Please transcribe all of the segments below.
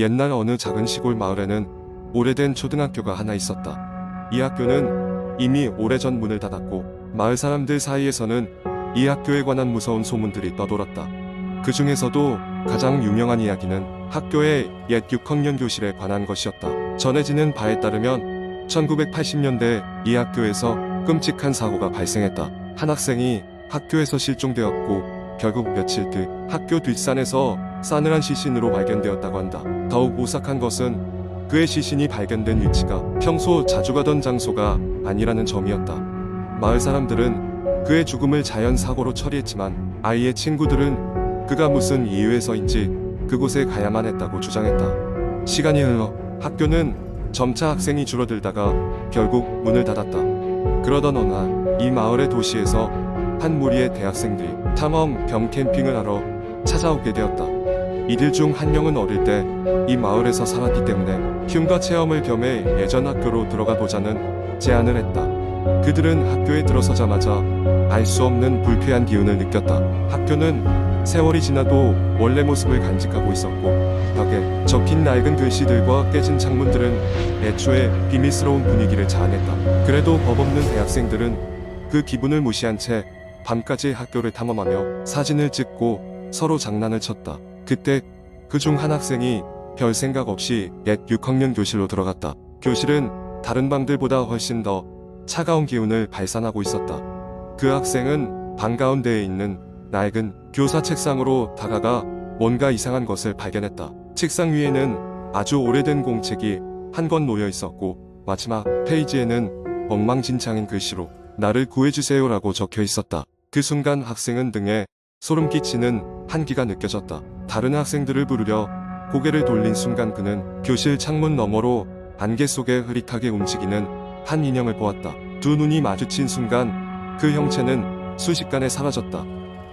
옛날 어느 작은 시골 마을에는 오래된 초등학교가 하나 있었다. 이 학교는 이미 오래전 문을 닫았고 마을 사람들 사이에서는 이 학교에 관한 무서운 소문들이 떠돌았다. 그 중에서도 가장 유명한 이야기는 학교의 옛 6학년 교실에 관한 것이었다. 전해지는 바에 따르면 1980년대 이 학교에서 끔찍한 사고가 발생했다. 한 학생이 학교에서 실종되었고 결국 며칠 뒤 학교 뒷산에서 싸늘한 시신으로 발견되었다고 한다. 더욱 오싹한 것은 그의 시신이 발견된 위치가 평소 자주 가던 장소가 아니라는 점이었다. 마을 사람들은 그의 죽음을 자연 사고로 처리했지만 아이의 친구들은 그가 무슨 이유에서인지 그곳에 가야만 했다고 주장했다. 시간이 흘러 학교는 점차 학생이 줄어들다가 결국 문을 닫았다. 그러던 어느 날 이 마을의 도시에서 한 무리의 대학생들이 탐험 겸 캠핑을 하러 찾아오게 되었다. 이들 중 한 명은 어릴 때 이 마을에서 살았기 때문에 흉가 체험을 겸해 예전 학교로 들어가 보자는 제안을 했다. 그들은 학교에 들어서자마자 알 수 없는 불쾌한 기운을 느꼈다. 학교는 세월이 지나도 원래 모습을 간직하고 있었고 벽에 적힌 낡은 글씨들과 깨진 창문들은 애초에 비밀스러운 분위기를 자아냈다. 그래도 법없는 대학생들은 그 기분을 무시한 채 밤까지 학교를 탐험하며 사진을 찍고 서로 장난을 쳤다. 그때 그 중 한 학생이 별 생각 없이 옛 6학년 교실로 들어갔다. 교실은 다른 방들보다 훨씬 더 차가운 기운을 발산하고 있었다. 그 학생은 방 가운데에 있는 낡은 교사 책상으로 다가가 뭔가 이상한 것을 발견했다. 책상 위에는 아주 오래된 공책이 한 권 놓여 있었고 마지막 페이지에는 엉망진창인 글씨로 나를 구해주세요라고 적혀 있었다. 그 순간 학생은 등에 소름 끼치는 한기가 느껴졌다. 다른 학생들을 부르려 고개를 돌린 순간 그는 교실 창문 너머로 안개 속에 흐릿하게 움직이는 한 인형을 보았다. 두 눈이 마주친 순간 그 형체는 순식간에 사라졌다.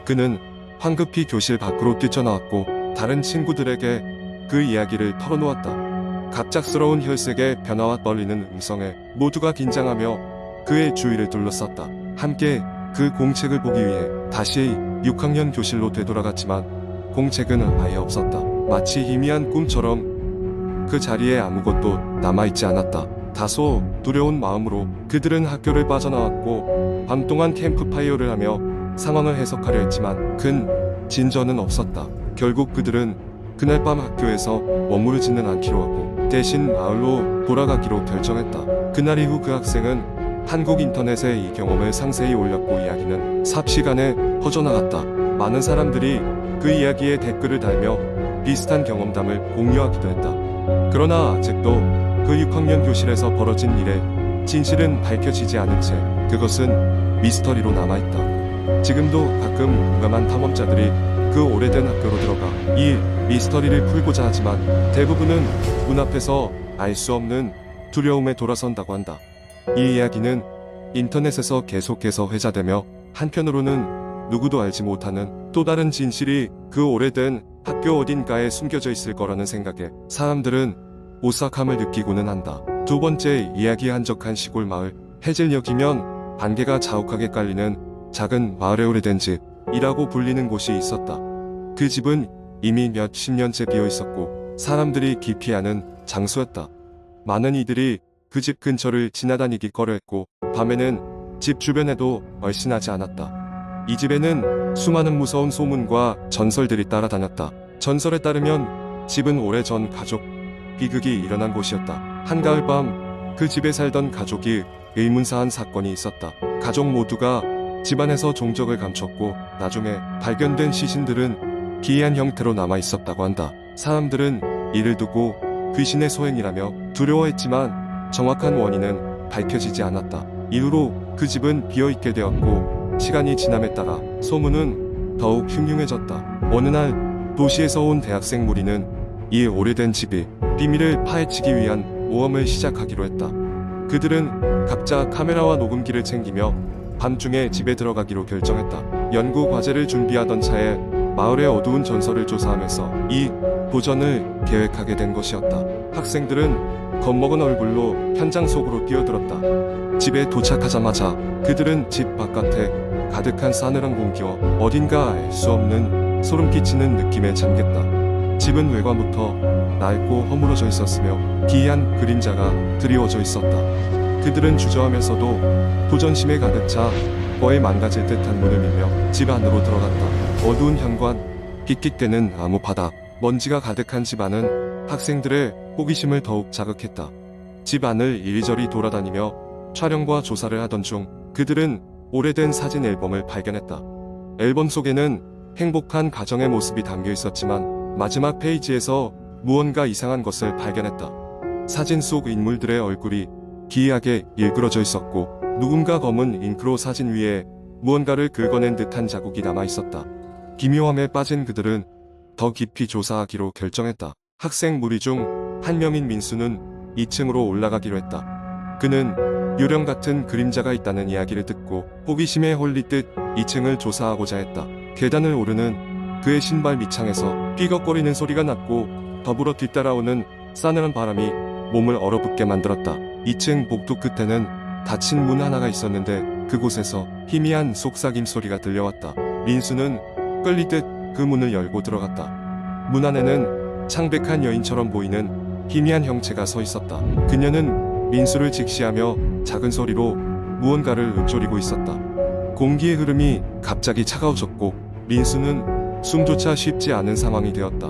그는 황급히 교실 밖으로 뛰쳐나왔고 다른 친구들에게 그 이야기를 털어놓았다. 갑작스러운 혈색의 변화와 떨리는 음성에 모두가 긴장하며 그의 주위를 둘러쌌다. 함께 그 공책을 보기 위해 다시 6학년 교실로 되돌아갔지만 공책은 아예 없었다. 마치 희미한 꿈처럼 그 자리에 아무것도 남아있지 않았다. 다소 두려운 마음으로 그들은 학교를 빠져나왔고 밤 동안 캠프파이어를 하며 상황을 해석하려 했지만 큰 진전은 없었다. 결국 그들은 그날 밤 학교에서 머무르지는 않기로 하고 대신 마을로 돌아가기로 결정했다. 그날 이후 그 학생은 한국 인터넷에 이 경험을 상세히 올렸고 이야기는 삽시간에 퍼져나갔다. 많은 사람들이 그 이야기에 댓글을 달며 비슷한 경험담을 공유하기도 했다. 그러나 아직도 그 6학년 교실에서 벌어진 일의 진실은 밝혀지지 않은 채 그것은 미스터리로 남아있다. 지금도 가끔 무감한 탐험자들이 그 오래된 학교로 들어가 이 미스터리를 풀고자 하지만 대부분은 문 앞에서 알 수 없는 두려움에 돌아선다고 한다. 이 이야기는 인터넷에서 계속해서 회자되며 한편으로는 누구도 알지 못하는 또 다른 진실이 그 오래된 학교 어딘가에 숨겨져 있을 거라는 생각에 사람들은 오싹함을 느끼고는 한다. 두 번째 이야기 한적한 시골 마을 해질녘이면 안개가 자욱하게 깔리는 작은 마을에 오래된 집이라고 불리는 곳이 있었다. 그 집은 이미 몇십 년째 비어 있었고 사람들이 기피 하는 장소였다. 많은 이들이 그 집 근처를 지나다니기 꺼려했고 밤에는 집 주변에도 얼씬하지 않았다. 이 집에는 수많은 무서운 소문과 전설들이 따라다녔다. 전설에 따르면 집은 오래전 가족 비극이 일어난 곳이었다. 한가을 밤 그 집에 살던 가족이 의문사한 사건이 있었다. 가족 모두가 집안에서 종적을 감췄고 나중에 발견된 시신들은 기이한 형태로 남아 있었다고 한다. 사람들은 이를 두고 귀신의 소행이라며 두려워했지만 정확한 원인은 밝혀지지 않았다. 이후로 그 집은 비어있게 되었고 시간이 지남에 따라 소문은 더욱 흉흉해졌다. 어느 날 도시에서 온 대학생 무리는 이 오래된 집이 비밀을 파헤치기 위한 모험을 시작하기로 했다. 그들은 각자 카메라와 녹음기를 챙기며 밤중에 집에 들어가기로 결정했다. 연구 과제를 준비하던 차에 마을의 어두운 전설을 조사하면서 이 도전을 계획하게 된 것이었다. 학생들은 겁먹은 얼굴로 현장 속으로 뛰어들었다. 집에 도착하자마자 그들은 집 바깥에 가득한 싸늘한 공기와 어딘가 알 수 없는 소름 끼치는 느낌에 잠겼다. 집은 외관부터 낡고 허물어져 있었으며 기이한 그림자가 드리워져 있었다. 그들은 주저하면서도 도전심에 가득 차 거의 망가질 듯한 문을 밀며 집 안으로 들어갔다. 어두운 현관, 깃깃대는 나무 바닥, 먼지가 가득한 집 안은 학생들의 호기심을 더욱 자극했다. 집 안을 이리저리 돌아다니며 촬영과 조사를 하던 중 그들은 오래된 사진 앨범을 발견했다. 앨범 속에는 행복한 가정의 모습이 담겨 있었지만 마지막 페이지에서 무언가 이상한 것을 발견했다. 사진 속 인물들의 얼굴이 기이하게 일그러져 있었고 누군가 검은 잉크로 사진 위에 무언가를 긁어낸 듯한 자국이 남아 있었다. 기묘함에 빠진 그들은 더 깊이 조사하기로 결정했다. 학생 무리 중 한 명인 민수는 2층으로 올라가기로 했다. 그는 유령 같은 그림자가 있다는 이야기를 듣고 호기심에 홀리듯 2층을 조사하고자 했다. 계단을 오르는 그의 신발 밑창에서 삐걱거리는 소리가 났고 더불어 뒤따라오는 싸늘한 바람이 몸을 얼어붙게 만들었다. 2층 복도 끝에는 닫힌 문 하나가 있었는데 그곳에서 희미한 속삭임 소리가 들려왔다. 민수는 끌리듯 그 문을 열고 들어갔다. 문 안에는 창백한 여인처럼 보이는 희미한 형체가 서 있었다. 그녀는 민수를 직시하며 작은 소리로 무언가를 읊조리고 있었다. 공기의 흐름이 갑자기 차가워졌고 민수는 숨조차 쉽지 않은 상황이 되었다.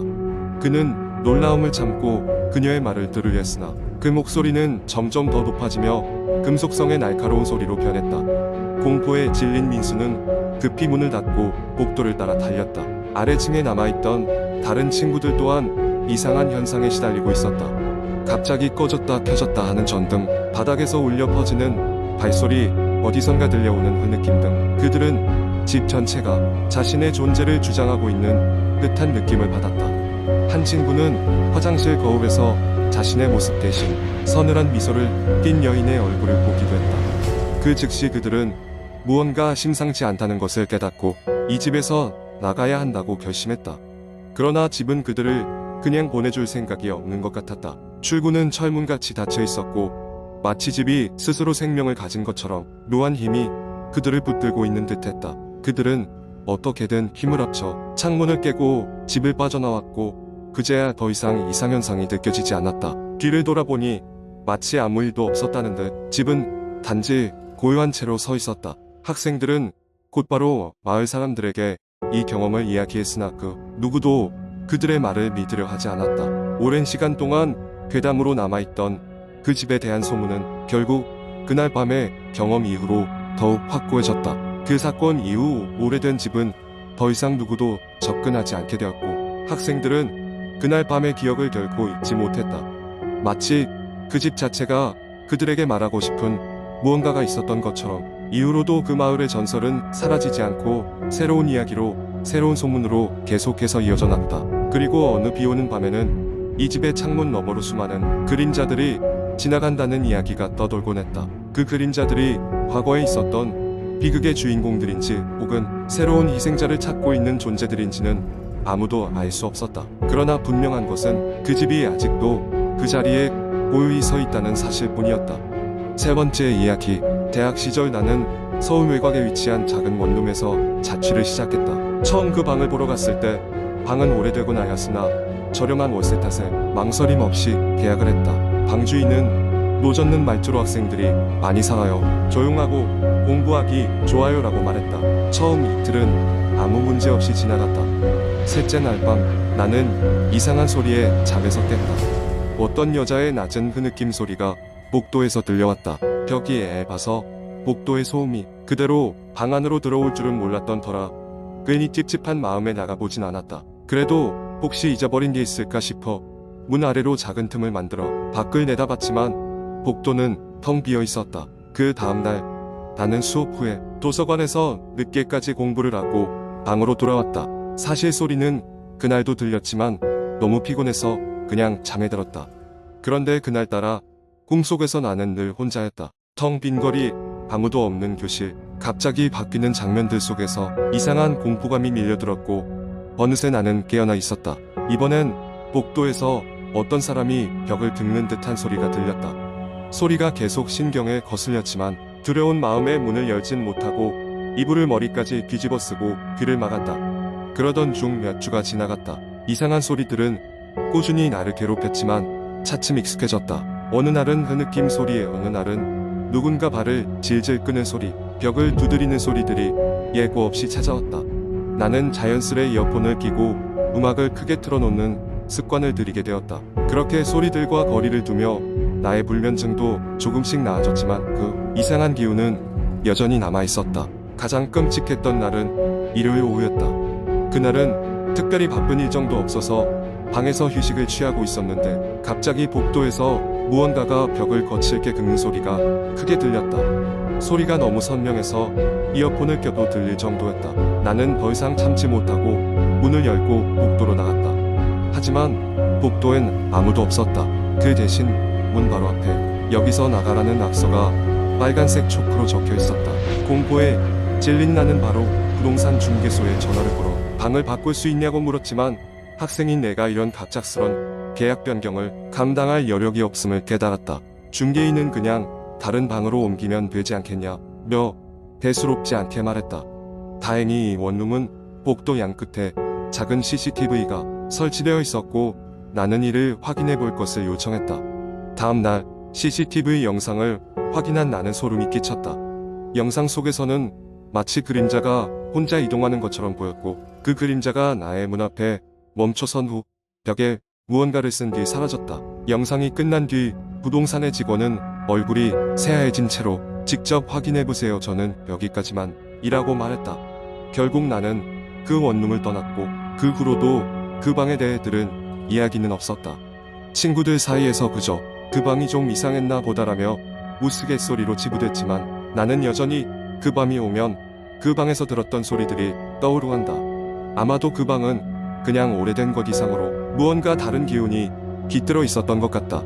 그는 놀라움을 참고 그녀의 말을 들으려 했으나 그 목소리는 점점 더 높아지며 금속성의 날카로운 소리로 변했다. 공포에 질린 민수는 급히 문을 닫고 복도를 따라 달렸다. 아래층에 남아있던 다른 친구들 또한 이상한 현상에 시달리고 있었다. 갑자기 꺼졌다 켜졌다 하는 전등, 바닥에서 울려 퍼지는 발소리, 어디선가 들려오는 흐느낌 등 그들은 집 전체가 자신의 존재를 주장하고 있는 듯한 느낌을 받았다. 한 친구는 화장실 거울에서 자신의 모습 대신 서늘한 미소를 띤 여인의 얼굴을 보기도 했다. 그 즉시 그들은 무언가 심상치 않다는 것을 깨닫고 이 집에서 나가야 한다고 결심했다. 그러나 집은 그들을 그냥 보내줄 생각이 없는 것 같았다. 출구는 철문같이 닫혀 있었고 마치 집이 스스로 생명을 가진 것처럼 묘한 힘이 그들을 붙들고 있는 듯했다. 그들은 어떻게든 힘을 합쳐 창문을 깨고 집을 빠져나왔고 그제야 더 이상 이상현상이 느껴지지 않았다. 뒤를 돌아보니 마치 아무 일도 없었다는 듯 집은 단지 고요한 채로 서 있었다. 학생들은 곧바로 마을 사람들에게 이 경험을 이야기했으나 그 누구도 그들의 말을 믿으려 하지 않았다. 오랜 시간 동안 괴담으로 남아있던 그 집에 대한 소문은 결국 그날 밤의 경험 이후로 더욱 확고해졌다. 그 사건 이후 오래된 집은 더 이상 누구도 접근하지 않게 되었고 학생들은 그날 밤의 기억을 결코 잊지 못했다. 마치 그 집 자체가 그들에게 말하고 싶은 무언가가 있었던 것처럼 이후로도 그 마을의 전설은 사라지지 않고 새로운 이야기로 새로운 소문으로 계속해서 이어져 났다. 그리고 어느 비 오는 밤에는 이 집의 창문 너머로 수많은 그림자들이 지나간다는 이야기가 떠돌곤 했다. 그 그림자들이 과거에 있었던 비극의 주인공들인지 혹은 새로운 희생자를 찾고 있는 존재들인지는 아무도 알 수 없었다. 그러나 분명한 것은 그 집이 아직도 그 자리에 고요히 서 있다는 사실뿐이었다. 세 번째 이야기. 대학 시절 나는 서울 외곽에 위치한 작은 원룸에서 자취를 시작했다. 처음 그 방을 보러 갔을 때 방은 오래되고 나였으나 저렴한 월세 탓에 망설임 없이 계약을 했다. 방 주인은 노젓는 말투로 학생들이 많이 상하여 조용하고 공부하기 좋아요라고 말했다. 처음 이틀은 아무 문제 없이 지나갔다. 셋째 날 밤 나는 이상한 소리에 잠에서 깼다. 어떤 여자의 낮은 흐느낌 소리가 복도에서 들려왔다. 벽이 얇아서 복도의 소음이 그대로 방 안으로 들어올 줄은 몰랐던 터라 괜히 찝찝한 마음에 나가보진 않았다. 그래도 혹시 잊어버린 게 있을까 싶어 문 아래로 작은 틈을 만들어 밖을 내다봤지만 복도는 텅 비어 있었다. 그 다음날 나는 수업 후에 도서관에서 늦게까지 공부를 하고 방으로 돌아왔다. 사실 소리는 그날도 들렸지만 너무 피곤해서 그냥 잠에 들었다. 그런데 그날따라 꿈속에서 나는 늘 혼자였다. 텅 빈 거리, 아무도 없는 교실, 갑자기 바뀌는 장면들 속에서 이상한 공포감이 밀려들었고 어느새 나는 깨어나 있었다. 이번엔 복도에서 어떤 사람이 벽을 긁는 듯한 소리가 들렸다. 소리가 계속 신경에 거슬렸지만 두려운 마음에 문을 열진 못하고 이불을 머리까지 뒤집어 쓰고 귀를 막았다. 그러던 중 몇 주가 지나갔다. 이상한 소리들은 꾸준히 나를 괴롭혔지만 차츰 익숙해졌다. 어느 날은 흐느낌 소리에 어느 날은 누군가 발을 질질 끄는 소리, 벽을 두드리는 소리들이 예고 없이 찾아왔다. 나는 자연스레 이어폰을 끼고 음악을 크게 틀어놓는 습관을 들이게 되었다. 그렇게 소리들과 거리를 두며 나의 불면증도 조금씩 나아졌지만 그 이상한 기운은 여전히 남아 있었다. 가장 끔찍했던 날은 일요일 오후였다. 그날은 특별히 바쁜 일정도 없어서 방에서 휴식을 취하고 있었는데 갑자기 복도에서 무언가가 벽을 거칠게 긁는 소리가 크게 들렸다. 소리가 너무 선명해서 이어폰을 껴도 들릴 정도였다. 나는 더 이상 참지 못하고 문을 열고 복도로 나갔다. 하지만 복도엔 아무도 없었다. 그 대신 문 바로 앞에 여기서 나가라는 낙서가 빨간색 초크로 적혀 있었다. 공포에 찔린 나는 바로 부동산 중개소에 전화를 걸어 방을 바꿀 수 있냐고 물었지만 학생인 내가 이런 갑작스런 계약 변경을 감당할 여력이 없음을 깨달았다. 중개인은 그냥 다른 방으로 옮기면 되지 않겠냐 며 대수롭지 않게 말했다. 다행히 이 원룸은 복도 양 끝에 작은 CCTV가 설치되어 있었고 나는 이를 확인해 볼 것을 요청했다. 다음 날 CCTV 영상을 확인한 나는 소름이 끼쳤다. 영상 속에서는 마치 그림자가 혼자 이동하는 것처럼 보였고 그 그림자가 나의 문 앞에 멈춰선 후 벽에 무언가를 쓴 뒤 사라졌다. 영상이 끝난 뒤 부동산의 직원은 얼굴이 새하얘진 채로 직접 확인해 보세요. 저는 여기까지만 이라고 말했다. 결국 나는 그 원룸을 떠났고 그 후로도 그 방에 대해 들은 이야기는 없었다. 친구들 사이에서 그저 그 방이 좀 이상했나 보다라며 우스갯소리로 치부됐지만 나는 여전히 그 밤이 오면 그 방에서 들었던 소리들이 떠오르 한다. 아마도 그 방은 그냥 오래된 것 이상으로 무언가 다른 기운이 깃들어 있었던 것 같다.